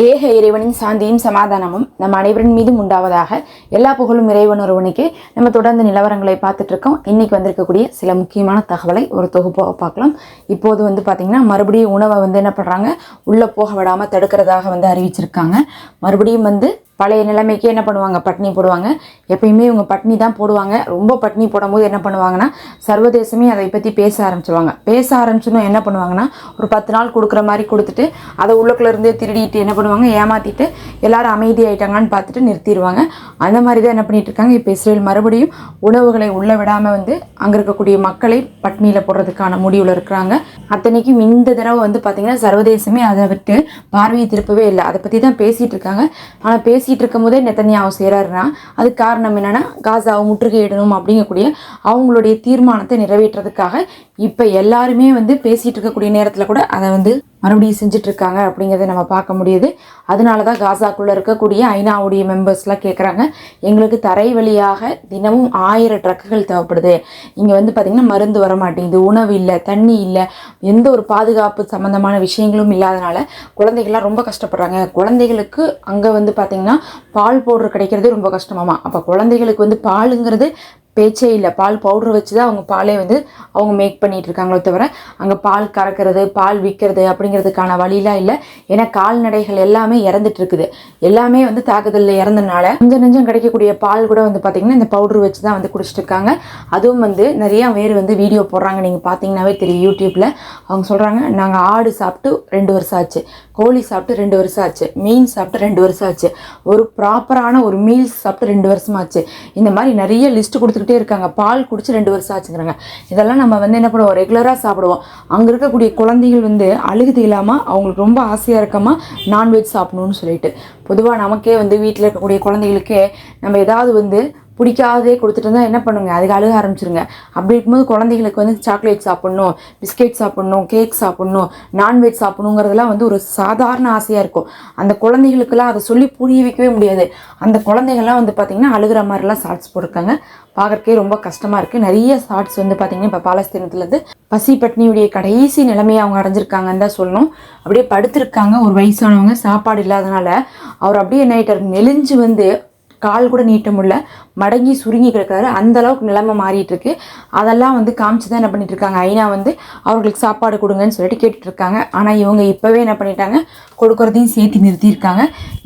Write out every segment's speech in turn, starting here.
ஏக இறைவனின் சாந்தியும் சமாதானமும் நம் அனைவரின் மீதும் உண்டாவதாக எல்லா புகழும் இறைவன் ஒருவனுக்கு நம்ம தொடர்ந்து நிலவரங்களை பார்த்துட்டு இருக்கோம். இன்னைக்கு வந்திருக்கக்கூடிய சில முக்கியமான தகவலை ஒரு தொகுப்பாக பார்க்கலாம். இப்போது வந்து பார்த்திங்கன்னா மறுபடியும் உணவை வந்து என்ன பண்ணுறாங்க உள்ளே போக விடாமல் தடுக்கிறதாக வந்து அறிவிச்சிருக்காங்க. மறுபடியும் வந்து பழைய நிலைமைக்கு என்ன பண்ணுவாங்க? பட்னி போடுவாங்க. எப்பயுமே இவங்க பட்னி தான் போடுவாங்க. ரொம்ப பட்னி போடும்போது என்ன பண்ணுவாங்கன்னா சர்வதேசமே அதை பற்றி பேச ஆரம்பிச்சிருவாங்க. பேச ஆரம்பிச்சுன்னு என்ன பண்ணுவாங்கன்னா ஒரு பத்து நாள் கொடுக்குற மாதிரி கொடுத்துட்டு அதை உள்ளக்குள்ளேருந்தே திருடிட்டு என்ன பண்ணுவாங்க? ஏமாற்றிட்டு எல்லாரும் அமைதியாயிட்டாங்கன்னு பார்த்துட்டு நிறுத்திடுவாங்க. அந்த மாதிரி தான் என்ன பண்ணிட்டு இருக்காங்க? இப்போ இஸ்ரேல் மறுபடியும் உணவுகளை உள்ள விடாமல் வந்து அங்கே இருக்கக்கூடிய மக்களை பட்னியில் போடுறதுக்கான முடிவில் இருக்கிறாங்க. அத்தனைக்கும் இந்த தடவை வந்து பார்த்திங்கன்னா சர்வதேசமே அதை விட்டு பார்வையை திருப்பவே இல்லை. அதை பற்றி தான் பேசிகிட்டு இருக்காங்க. ஆனால் பேசிகிட்டு இருக்கும் போதே நெத்தனியாவும் செய்கிறாருன்னா அதுக்கு காரணம் என்னென்னா காசாவை முற்றுகையிடணும் அப்படிங்கக்கூடிய அவங்களுடைய தீர்மானத்தை நிறைவேற்றுறதுக்காக இப்போ எல்லாருமே வந்து பேசிகிட்டு இருக்கக்கூடிய நேரத்தில் கூட அதை வந்து மறுபடியும் செஞ்சிட்ருக்காங்க அப்படிங்கிறத நம்ம பார்க்க முடியுது. அதனால தான் காசாக்குள்ளே இருக்கக்கூடிய ஐநாவுடைய மெம்பர்ஸ்லாம் கேட்குறாங்க எங்களுக்கு தரை வழியாக தினமும் ஆயிரம் ட்ரக்குகள் தேவைப்படுது. இங்கே வந்து பார்த்திங்கன்னா மருந்து வர மாட்டேங்குது உணவு இல்லை தண்ணி இல்லை எந்த ஒரு பாதுகாப்பு சம்மந்தமான விஷயங்களும் இல்லாதனால குழந்தைகள்லாம் ரொம்ப கஷ்டப்படுறாங்க. குழந்தைகளுக்கு அங்கே வந்து பார்த்திங்கன்னா பால் பவுடர் கிடைக்கிறது ரொம்ப கஷ்டமாமா. அப்போ குழந்தைகளுக்கு வந்து பாலுங்கிறது பேச்சே இல்லை. பால் பவுடர் வச்சு தான் அவங்க பாலே வந்து அவங்க மேக் பண்ணிட்டு இருக்காங்களோ தவிர அங்கே பால் கறக்கிறது பால் விற்கிறது அப்படிங்கிறதுக்கான வழியெலாம் இல்லை. ஏன்னா கால்நடைகள் எல்லாமே இறந்துட்டு இருக்குது எல்லாமே வந்து தாக்குதலில் இறந்தனால கொஞ்சம் நெஞ்சம் கிடைக்கக்கூடிய பால் கூட வந்து பார்த்திங்கன்னா இந்த பவுடர் வச்சு தான் வந்து குடிச்சிட்டு இருக்காங்க அதுவும் வந்து நிறையா பேர் வந்து வீடியோ போடுறாங்க. நீங்கள் பார்த்தீங்கன்னாவே தெரியும். யூடியூப்பில் அவங்க சொல்கிறாங்க நாங்கள் ஆடு சாப்பிட்டு ரெண்டு வருஷம் ஆச்சு. கோழி சாப்பிட்டு ரெண்டு வருஷம் ஆச்சு. மீன் சாப்பிட்டு ரெண்டு வருஷம் ஆச்சு. ஒரு ப்ராப்பரான ஒரு மீல்ஸ் சாப்பிட்டு ரெண்டு வருஷமாச்சு இந்த மாதிரி நிறைய லிஸ்ட் கொடுத்துக்கிட்டே இருக்காங்க. பால் குடிச்சு ரெண்டு வருஷம் ஆச்சுங்கிறாங்க. இதெல்லாம் நம்ம வந்து என்ன பண்ணுவோம்? ரெகுலராக சாப்பிடுவோம். அங்கே இருக்கக்கூடிய குழந்தைகள் வந்து அழுகுது இல்லாமல் அவங்களுக்கு ரொம்ப ஆசையாக இருக்கமா நான்வெஜ் சாப்பிடணும்னு சொல்லிட்டு. பொதுவாக நமக்கே வந்து வீட்டில் இருக்கக்கூடிய குழந்தைகளுக்கே நம்ம ஏதாவது வந்து பிடிக்காதே கொடுத்துட்டு இருந்தால் என்ன பண்ணுங்க? அதுக்கு அழுக ஆரம்பிச்சிருங்க. அப்படி இருக்கும்போது குழந்தைகளுக்கு வந்து சாக்லேட் சாப்பிட்ணும் பிஸ்கெட் சாப்பிட்ணும் கேக் சாப்பிட்ணும் நான்வெஜ் சாப்பிட்ணுங்கிறதுலாம் வந்து ஒரு சாதாரண ஆசையாக இருக்கும். அந்த குழந்தைகளுக்கெல்லாம் அதை சொல்லி புரிய வைக்கவே முடியாது. அந்த குழந்தைகள்லாம் வந்து பார்த்திங்கன்னா அழுகிற மாதிரிலாம் ஷார்ட்ஸ் போட்டிருக்காங்க. பார்க்குறக்கே ரொம்ப கஷ்டமாக இருக்குது நிறைய ஷார்ட்ஸ் வந்து பார்த்திங்கன்னா இப்போ பாலஸ்தீனத்துலேருந்து பசி பட்னியுடைய கடைசி நிலைமையை அவங்க அடைஞ்சிருக்காங்கன்னு தான் சொல்லணும். அப்படியே படுத்திருக்காங்க. ஒரு வயசானவங்க சாப்பாடு இல்லாதனால. அவர் அப்படியே என்ன ஆகிட்டார் நெளிஞ்சு வந்து கால் கூட நீட்ட முடியல. மடங்கி சுருங்கி கிடக்கிறாரு அந்த அளவுக்கு நிலைமை மாறிட்டு இருக்கு அதெல்லாம் வந்து காமிச்சு தான் என்ன பண்ணிட்டு இருக்காங்க ஐநா வந்து அவர்களுக்கு சாப்பாடு கொடுங்கன்னு சொல்லிட்டு கேட்டுட்டு இருக்காங்க ஆனால் இவங்க இப்போவே என்ன பண்ணிட்டாங்க? கொடுக்கறதையும் சேர்த்து நிறுத்தியிருக்காங்க.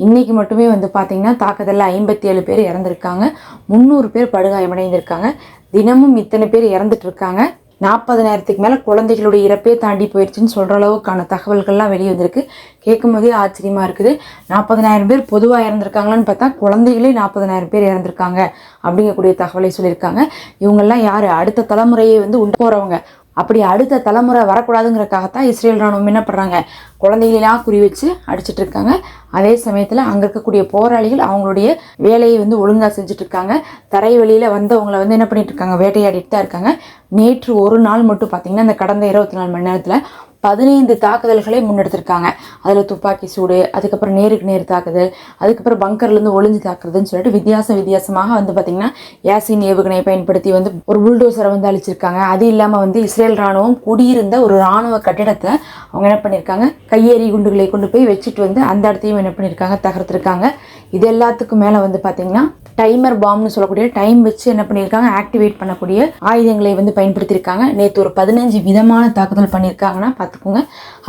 இன்னைக்கு மட்டுமே வந்து பார்த்தீங்கன்னா தாக்குதலில் ஐம்பத்தி ஏழு பேர் இறந்துருக்காங்க. முந்நூறு பேர் படுகாயமடைந்திருக்காங்க. தினமும் இத்தனை பேர் இறந்துட்டு இருக்காங்க நாற்பதனாயிரத்துக்கு மேலே குழந்தைகளுடைய இறப்பே தாண்டி போயிடுச்சுன்னு சொல்கிற அளவுக்கான தகவல்கள்லாம் வெளியே வந்திருக்கு. கேட்கும் போதே ஆச்சரியமாக இருக்குது. நாற்பதனாயிரம் பேர் பொதுவாக இறந்துருக்காங்களான்னு பார்த்தா குழந்தைகளே நாற்பதனாயிரம் பேர் இறந்துருக்காங்க அப்படிங்கக்கூடிய தகவலை சொல்லியிருக்காங்க. இவங்கெல்லாம் யார்? அடுத்த தலைமுறையை வந்து உண்டு போகிறவங்க அப்படி அடுத்த தலைமுறை வரக்கூடாதுங்கிறக்காகத்தான் இஸ்ரேல் ராணுவம் என்ன பண்ணுறாங்க குழந்தைகளெல்லாம் குறி வச்சு அடிச்சிட்டு இருக்காங்க அதே சமயத்தில் அங்கே இருக்கக்கூடிய போராளிகள் அவங்களுடைய வேலையை வந்து ஒழுங்காக செஞ்சுட்டு இருக்காங்க தரை வழியில் வந்தவங்களை வந்து என்ன பண்ணிட்டு இருக்காங்க வேட்டையாடிட்டு தான் இருக்காங்க. நேற்று ஒரு நாள் மட்டும் பார்த்தீங்கன்னா இந்த கடந்த இருபத்தி நாலு மணி நேரத்தில் பதினைந்து தாக்குதல்களை முன்னெடுத்திருக்காங்க. அதில் துப்பாக்கி சூடு அதுக்கப்புறம் நேருக்கு நேர் தாக்குதல் அதுக்கப்புறம் பங்கர்லேருந்து ஒளிஞ்சு தாக்குறதுன்னு சொல்லிட்டு வித்தியாச வித்தியாசமாக வந்து பார்த்திங்கன்னா யாசின் ஏவுகணையை பயன்படுத்தி வந்து ஒரு புல்டோசரை வந்து அழிச்சிருக்காங்க. அது இல்லாமல் வந்து இஸ்ரேல் ராணுவம் குடியிருந்த ஒரு ராணுவ கட்டிடத்தை அவங்க என்ன பண்ணியிருக்காங்க கையெறி குண்டுகளை கொண்டு போய் வச்சுட்டு வந்து அந்த இடத்தையும் என்ன பண்ணியிருக்காங்க தகர்த்துருக்காங்க. இது எல்லாத்துக்கும் மேலே வந்து பார்த்திங்கன்னா டைமர் பாம்னு சொல்லக்கூடிய டைம் வச்சு என்ன பண்ணியிருக்காங்க ஆக்டிவேட் பண்ணக்கூடிய ஆயுதங்களை வந்து பயன்படுத்தியிருக்காங்க நேற்று ஒரு பதினஞ்சு விதமான தாக்குதல் பண்ணியிருக்காங்கன்னா பார்த்துக்கோங்க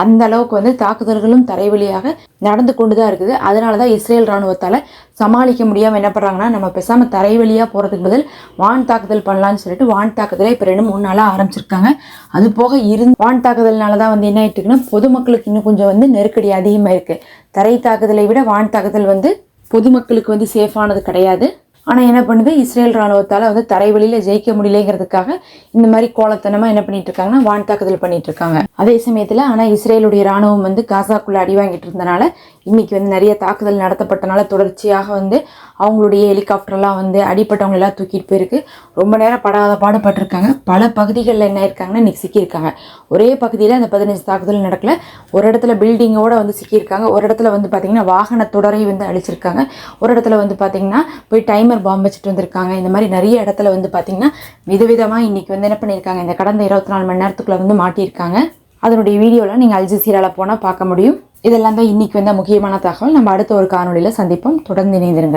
அந்த அளவுக்கு வந்து தாக்குதல்களும் தரைவழியாக நடந்து கொண்டு தான் இருக்குது. அதனால தான் இஸ்ரேல் ராணுவத்தால் சமாளிக்க முடியாமல் என்ன பண்ணுறாங்கன்னா நம்ம பேசாமல் தரை வழியாக போகிறதுக்கு பதில் வான் தாக்குதல் பண்ணலான்னு சொல்லிட்டு வான் தாக்குதலை இப்போ ரெண்டு மூணு நாளாக ஆரம்பிச்சிருக்காங்க. அது போக இருந்து வான் தாக்குதல்னால தான் வந்து என்ன ஆயிட்டுருக்குன்னா பொதுமக்களுக்கு இன்னும் கொஞ்சம் வந்து நெருக்கடி அதிகமாக இருக்குது தரை தாக்குதலை விட வான் தாக்குதல் வந்து பொதுமக்களுக்கு வந்து சேஃபானது கிடையாது. ஆனால் என்ன பண்ணுது? இஸ்ரேல் ராணுவத்தால் வந்து தரைவழியில் ஜெயிக்க முடியலைங்கிறதுக்காக இந்த மாதிரி கோலத்தனமாக என்ன பண்ணிகிட்டு இருக்காங்கன்னா வான் தாக்குதல் பண்ணிட்டு இருக்காங்க. அதே சமயத்தில் ஆனால் இஸ்ரேலுடைய ராணுவம் வந்து காசாக்குள்ளே அடி வாங்கிட்டு இருந்தனால இன்றைக்கி வந்து நிறைய தாக்குதல் நடத்தப்பட்டனால தொடர்ச்சியாக வந்து அவங்களுடைய ஹெலிகாப்டர்லாம் வந்து அடிப்பட்டவங்க எல்லாம் தூக்கிட்டு போயிருக்கு. ரொம்ப நேரம் படாத பாடுபட்டிருக்காங்க. பல பகுதிகளில் என்ன இருக்காங்கன்னா இன்றைக்கி சிக்கியிருக்காங்க. ஒரே பகுதியில் அந்த பதினஞ்சு தாக்குதல் நடக்கல. ஒரு இடத்துல பில்டிங்கோடு வந்து சிக்கியிருக்காங்க. ஒரு இடத்துல வந்து பார்த்திங்கன்னா வாகன தொடரை வந்து அழிச்சிருக்காங்க. ஒரு இடத்துல வந்து பார்த்திங்கன்னா போய் டைமர் பாம்பு வச்சுட்டு வந்திருக்காங்க. இந்த மாதிரி நிறைய இடத்துல வந்து பார்த்திங்கன்னா விதவிதமாக இன்னைக்கு வந்து என்ன பண்ணியிருக்காங்க? இந்த கடந்த இருபத்தி நாலு மணி நேரத்துக்குள்ளே வந்து மாட்டியிருக்காங்க. அதனுடைய வீடியோவில் நீங்கள் அல்ஜசீராவில் போனால் பார்க்க முடியும். இதெல்லாம் தான் இன்னைக்கு வந்த முக்கியமான தகவல். நம்ம அடுத்த ஒரு காணொலியில் சந்திப்போம். தொடர்ந்து இணைந்திருங்க